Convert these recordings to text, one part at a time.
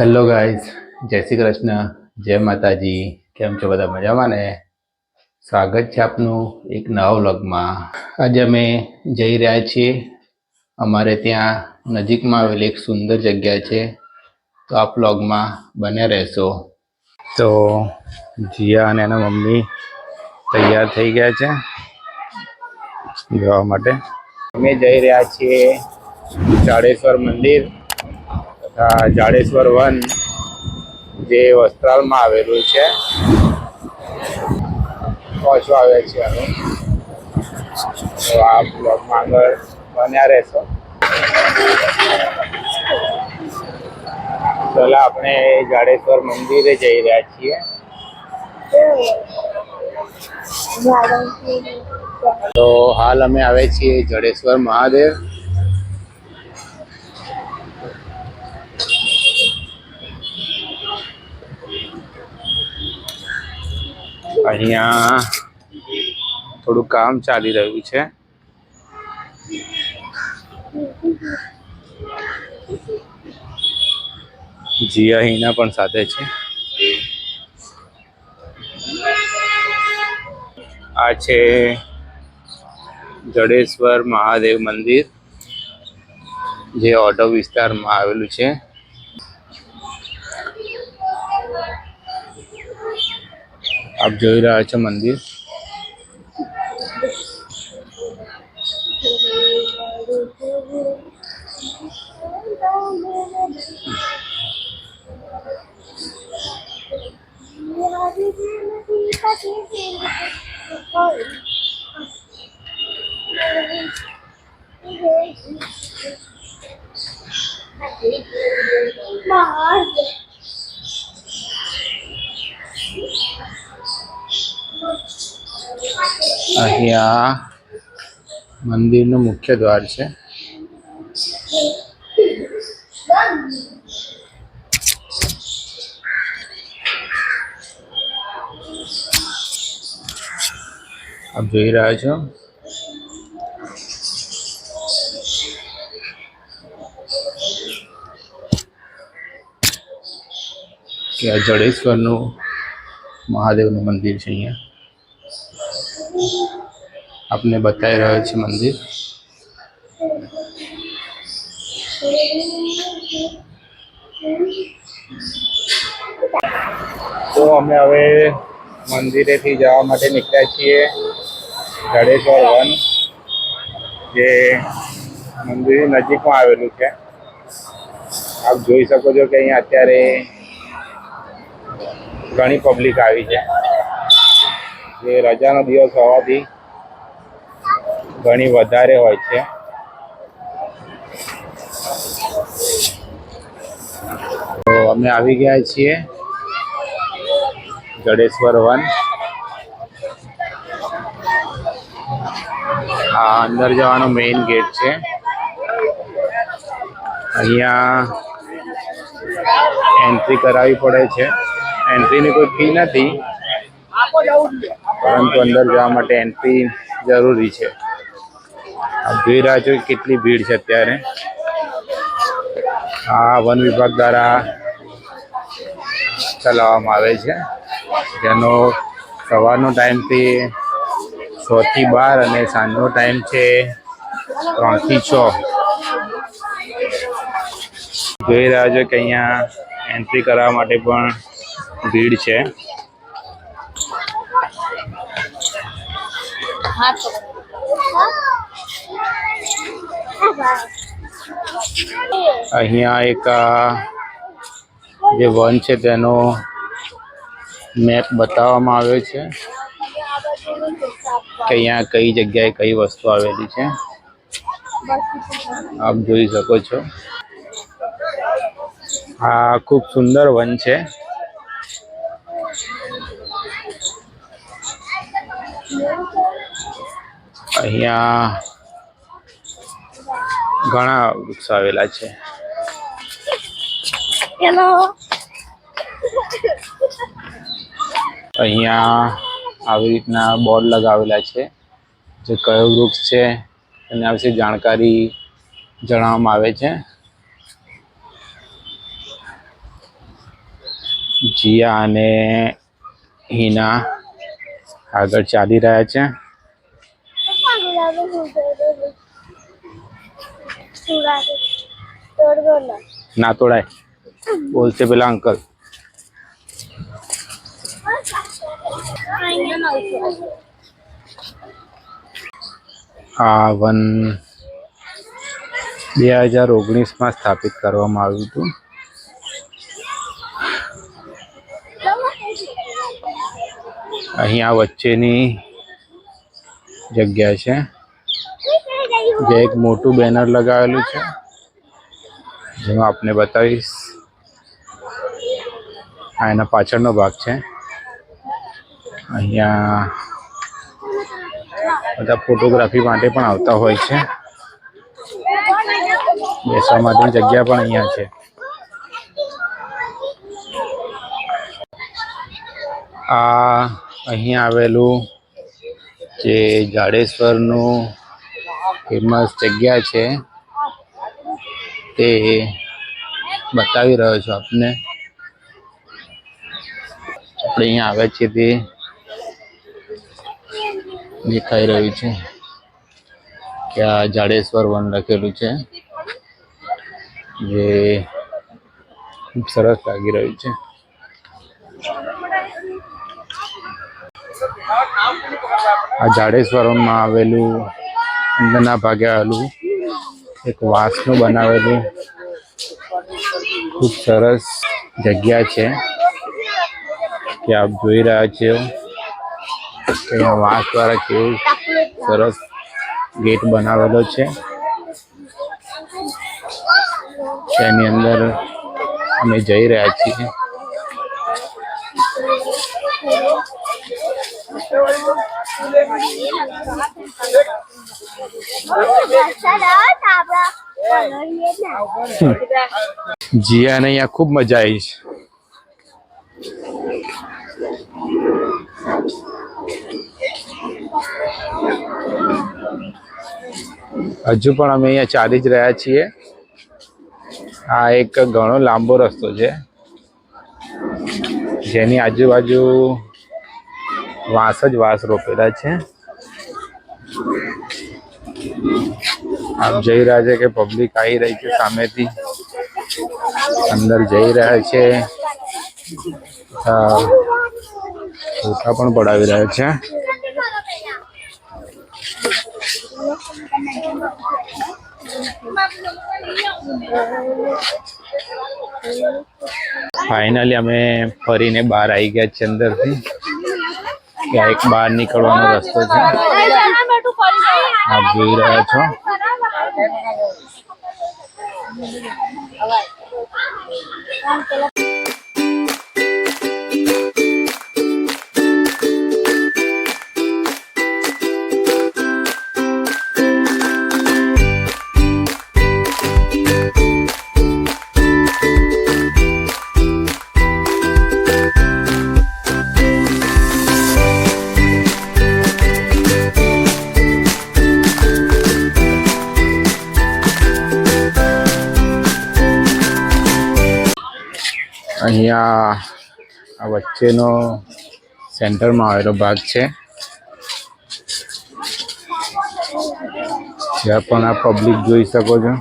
Hello guys જય શ્રી કૃષ્ણ, જય માતાજી, કેમ છો બધા મજામાં ને? સ્વાગત છે આપનું એક નવા વ્લોગમાં. આજે અમે જઈ રહ્યા છીએ, અમારે ત્યાં નજીકમાં આવેલી એક સુંદર જગ્યા છે, તો આ વ્લોગમાં બન્યા રહેશો. તો જીયા અને એના મમ્મી તૈયાર થઈ ગયા છે, જવા માટે. અમે જઈ રહ્યા છીએ ચાડેશ્વર મંદિર. જાડેશ્વર વન જે વસ્ત્રાલમાં આવેલું છે. પહોંચવા આવે છે તો આ બ્લોગમાં આગળ બન્યા રહેશો. ચાલો આપણે જાડેશ્વર મંદિરે જઈ રહ્યા છીએ. તો હાલ અમે આવે છીએ જડેશ્વર મહાદેવ. અહીંયા થોડું કામ ચાલી રહ્યું છે. જીયા હિના પણ સાથે છે. આ છે જડેશ્વર મહાદેવ મંદિર, જે ઓટો વિસ્તારમાં આવેલું છે. આપ જોઈ રહ્યા છો મંદિર. અહીંયા મંદિરનું મુખ્ય દ્વાર છે. આપ જોઈ રહ્યા છો? કે આ જડેશ્વરનું મહાદેવનું મંદિર છે અહીંયા. આપને બતાવી રહ્યો છે મંદિર. તો અમે હવે મંદિરેથી જવા માટે નીકળ્યા છીએ. જડેશ્વર વન, જે મંદિરની નજીકમાં આવેલું છે. આપ જોઈ શકો છો કે અહીંયા અત્યારે ઘણી પબ્લિક આવી છે. જે રજાનો દિવસ હોવાથી ઘણી વધારે હોય છે. તો અમે આવી ગયા છીએ. જડેશ્વર વન. આ અંદર જવાનો મેઇન ગેટ છે. અહીંયા એન્ટ્રી કરાવવી પડે છે. એન્ટ્રીની કોઈ ફી નથી. પરંતુ અંદર જવા માટે એન્ટ્રી જરૂરી છે. આપ જોઈ રહ્યા છો કેટલી ભીડ છે અત્યારે. આ વન વિભાગ દ્વારા ચલાવવામાં આવે છે. જેનો સવારનો ટાઈમથી છ થી બાર અને સાંજનો ટાઈમ છે ત્રણથી છ. જોઈ રહ્યા છો કે અહીંયા એન્ટ્રી કરવા માટે પણ ભીડ છે. અહીંયા એક જે વન છે તેનો મેપ બતાવવામાં આવ્યો છે કે અહીંયા કઈ જગ્યાએ કઈ વસ્તુ આવેલી છે. આપ જોઈ શકો છો. આ ખૂબ સુંદર વન છે. અહીંયા ઘણા વૃક્ષો આવેલા છે. અહીંયા આવી રીતના બોર્ડ લગાવેલા છે. જે કયો વૃક્ષ છે એના વિશે જાણકારી જણાવવામાં આવે છે. જીયા અને હિના આગળ ચાલી રહ્યા છે. ના. તોડાય. બોલશે પેલા અંકલ. આ વન બે હજાર ઓગણીસમાં સ્થાપિત કરવામાં આવ્યું હતું. અહીંયા વચ્ચેની જગ્યા છે. જે એક મોટું બેનર લગાવેલું છે. જેમાં આપને બતાવીશ. આ એના પાછળનો ભાગ છે. અહીંયા બધા ફોટોગ્રાફી માટે પણ આવતા હોય છે. બેસવા માટેની જગ્યા પણ અહીંયા છે. આ અહીંયા આવેલું જે જાડેશ્વરનું ફેમસ જગ્યા છે, તે બતાવી રહ્યો છું આપને. આપણે અહીંયા આવે છે તે. દેખાઈ રહ્યું છે કે આ જાડેશ્વર વન લખેલું છે. જે ખૂબ સરસ લાગી રહ્યું છે. આ જાડેશ્વરમમાં આવેલું અંદરના ભાગે આવેલું એક વાંસનું બનાવેલું. ખૂબ સરસ જગ્યા છે કે આપ જોઈ રહ્યા છો. અહીંયા વાંસ દ્વારા કેવું સરસ ગેટ બનાવેલો છે. તેની અંદર અમે જઈ રહ્યા છીએ. જીયાને અહીંયા ખૂબ મજા આવી છે. હજુ પણ અમે અહીંયા ચાલી જ રહ્યા છીએ. આ એક ઘણો લાંબો રસ્તો છે. જેની આજુબાજુ વાંસ જ વાંસ રોપેલા છે. આપ જઈ રહ્યા છે કે પબ્લિક આવી રહી છે સામેથી. અંદર જઈ રહ્યા છે. ફોટા પણ પડાવી રહ્યા છે. ફાઇનલી અમે ફરીને બહાર આવી ગયા છે અંદરથી. ત્યાં એક બહાર નીકળવાનો રસ્તો છે. આપ જોઈ રહ્યા છો. અહીંયા આ વચ્ચેનો સેન્ટરમાં આવેલો ભાગ છે. જ્યાં પણ આ પબ્લિક જોઈ શકો છો.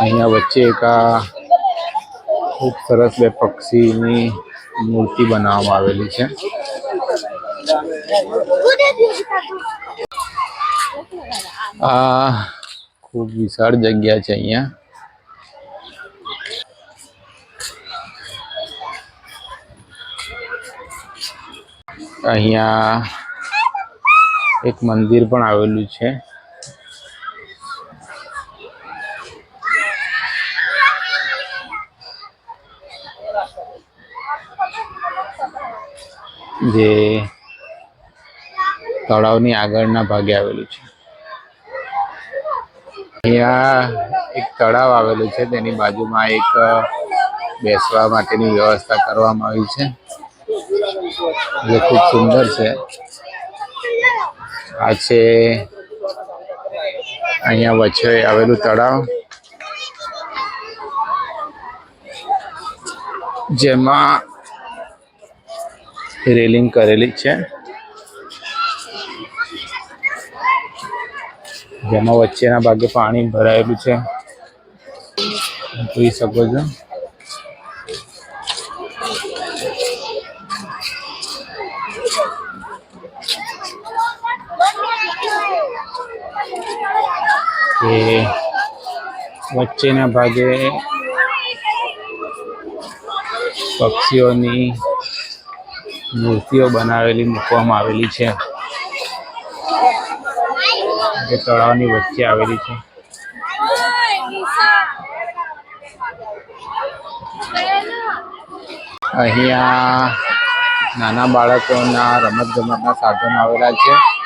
અહીંયા વચ્ચે એક આ ખૂબ સરસ બે પક્ષીની મૂર્તિ બનાવવામાં આવેલી છે. આ ખૂબ વિશાળ જગ્યા છે અહીંયા. અહીંયા એક મંદિર પણ આવેલું છે. જે તળાવની આગળના ભાગે આવેલું છે. અહીંયા એક તળાવ આવેલું છે, તેની બાજુમાં એક બેસવા માટેની વ્યવસ્થા કરવામાં આવી છે. જે ખૂબ સુંદર છે. આ છે અહીંયા વચ્ચે આવેલું તળાવ, જેમાં રેલિંગ કરેલી છે. જેમાં વચ્ચેના ભાગે પાણી ભરાયેલું છે. જોઈ શકો છો. કે વચ્ચેના ભાગે પક્ષીઓની મૂર્તિઓ બનાવેલી, મૂકવામાં આવેલી છે. જે તળાવની વચ્ચે આવેલી છે. અહીંયા નાના બાળકોના રમત ગમતના સાધનો આવેલા છે.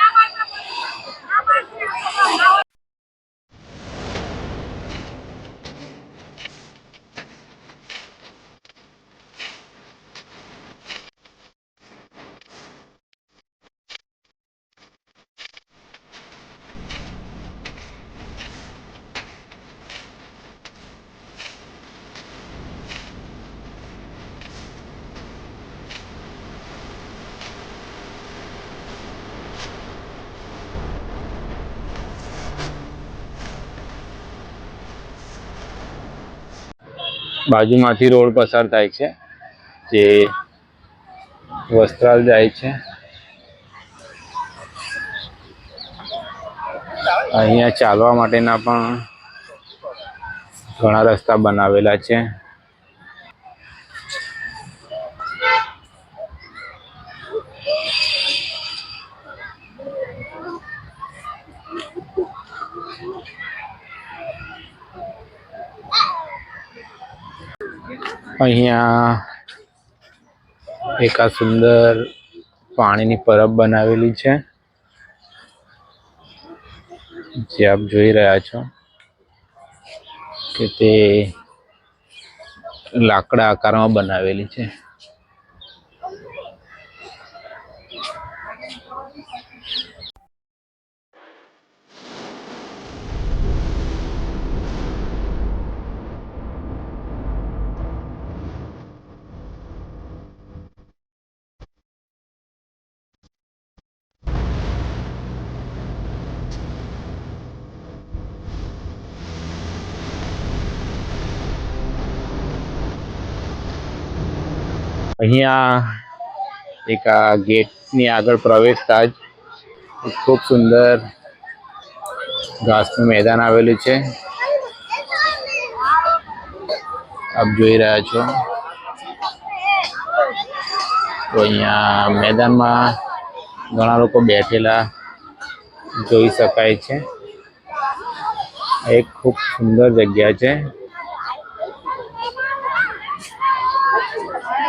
બાજુમાંથી રોડ પસાર થાય છે, જે વસ્ત્રાલ જાય છે. અહીંયા ચાલવા માટેના પણ ઘણા રસ્તા બનાવેલા છે. અહીંયા એક આ સુંદર પાણીની પરબ બનાવેલી છે. જે આપ જોઈ રહ્યા છો કે તે લાકડા આકારમાં બનાવેલી છે. અહીંયા એક આ ગેટની આગળ પ્રવેશતા જ ખૂબ સુંદર ઘાસનું મેદાન આવેલું છે. આપ જોઈ રહ્યા છો. તો અહીંયા મેદાનમાં ઘણા લોકો બેઠેલા જોઈ શકાય છે. એક ખૂબ સુંદર જગ્યા છે.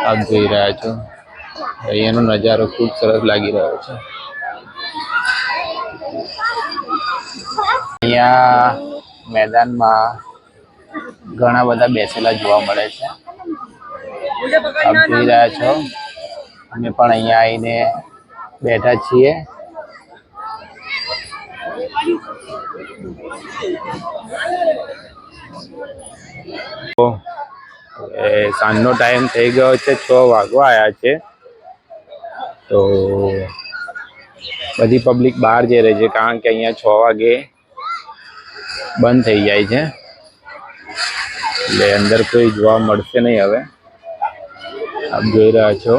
આપ જોઈ રહ્યા છો. અહીંયાનો નજારો ખૂબ સરસ લાગી રહ્યો છે. અહીંયા મેદાનમાં ઘણા બધા બેસેલા જોવા મળે છે. આપ જોઈ રહ્યા છો. અમે પણ અહીંયા આવીને બેઠા છીએ. તો એ સાંજનો ટાઈમ થઈ ગયો છે, છ વાગવા આવ્યા છે. તો બધી પબ્લિક બહાર જઈ રહી છે, કારણ કે અહીંયા છ વાગે બંધ થઈ જાય છે. એટલે અંદર કોઈ જોવા મળશે નહીં હવે. આપ જોઈ રહ્યા છો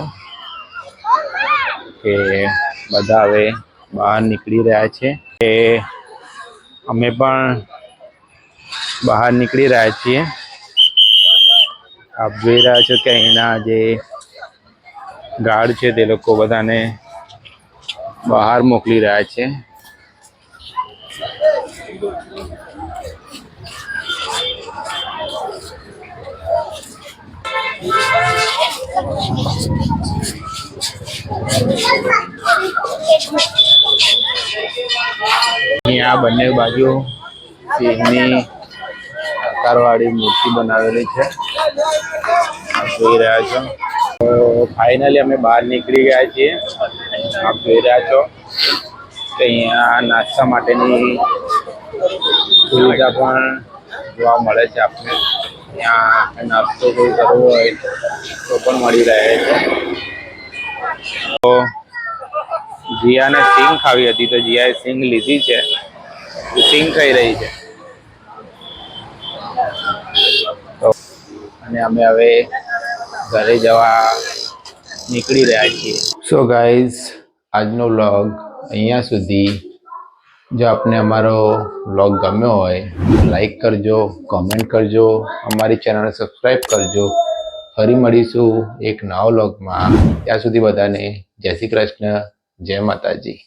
કે બધા હવે બહાર નીકળી રહ્યા છે. કે અમે પણ બહાર નીકળી રહ્યા છીએ. આપ જોઈ રહ્યા છો કે અહીંના જે ગાર્ડ છે તે લોકો બધાને બહાર મોકલી રહ્યા છે. અહીંયા બંને બાજુ સિંહની આકારવાળી મૂર્તિ બનાવેલી છે. જોઈ રહ્યા છો. તો ફાઇનલી અમે બહાર નીકળી ગયા છીએ. આપ જોઈ રહ્યા છો તો અહીંયા નાસ્તા માટેની સુવિધા પણ જોવા મળે છે આપને. ત્યાં નાસ્તો કોઈ કરવો હોય તો પણ મળી રહે છે. તો જીયાને સિંગ ખાવી હતી તો જીયાએ સિંગ લીધી છે. સિંગ ખાઈ રહી છે. તો અને અમે હવે ઘરે જવા નીકળી રહ્યા છીએ. સો ગાઈઝ આજનો વ્લોગ અહીંયા સુધી. જો આપને અમારો વ્લોગ ગમ્યો હોય લાઈક કરજો કોમેન્ટ કરજો, અમારી ચેનલને સબસ્ક્રાઈબ કરજો. ફરી મળીશું એક નવા વ્લોગમાં ત્યાં સુધી બધાને જય શ્રી કૃષ્ણ, જય માતાજી.